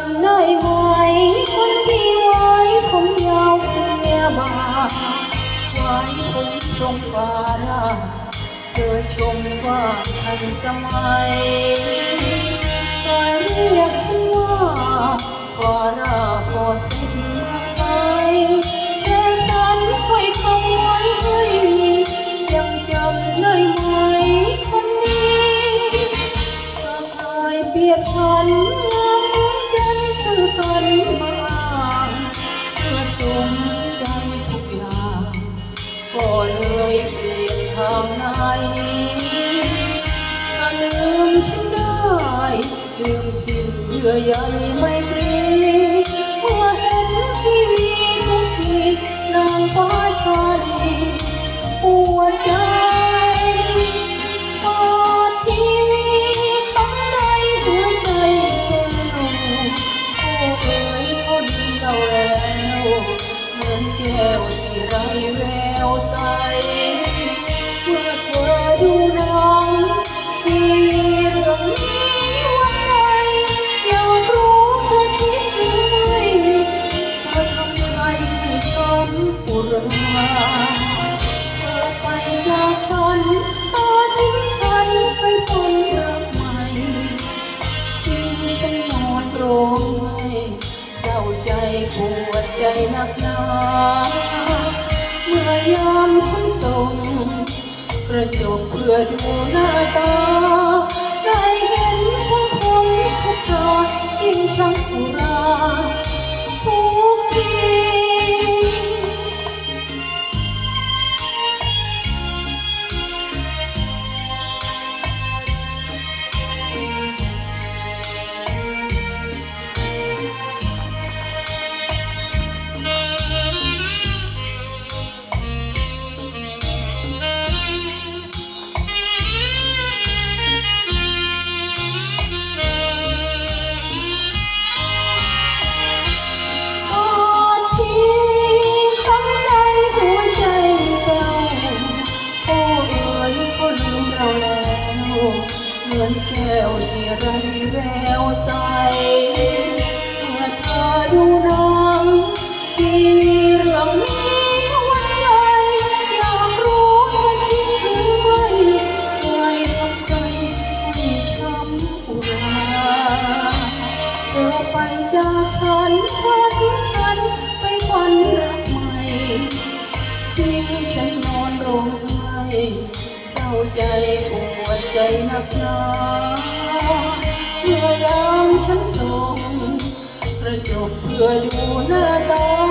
ำได้ไหมคนที่ไว้ผมยาวเพียมาไว้ผมชมฟ้าเธอชมว่าทันสมัยแต่เรียกฉันว่าฟาราฟอสินไทยแต่ฉันค่อยคำไว้ให้ยังจำได้ไหม เลยเปลี่ยนทางไหนถ้ลืมฉันได้ลืมสิ้นเยื่อใยไม่ตรี มือนแก้วที่ไรแววใส เมื่อเธอดูหนังทีวีเรื่องนี้วันใดอยากรู้เธอคิดหรือไม่เธอทำใครให้ฉันปวดร้าเธอไปจากฉัน เศร้าใจปวดใจหนักหนาเมื่อยามฉันส่งกระจกเพื่อดูหน้าตาได้เห็นสังคมทุกตายิ่งชักอุร มือนแก้วที่ไรแววใส เมื่อเธอดูหนังทีวีเรื่องนี้วันใดอยากรู้เธอคิดหรือไม่เคยทำใจให้ช้ำอุราเธอไปจากฉันเธอทิ้งฉันไปฝันรักใหม่ทิ้งฉันนอนร้องไห้ ใจปวดใจหนักหนาเมื่อยามฉันส่งกระจกเพื่อดูหน้าตา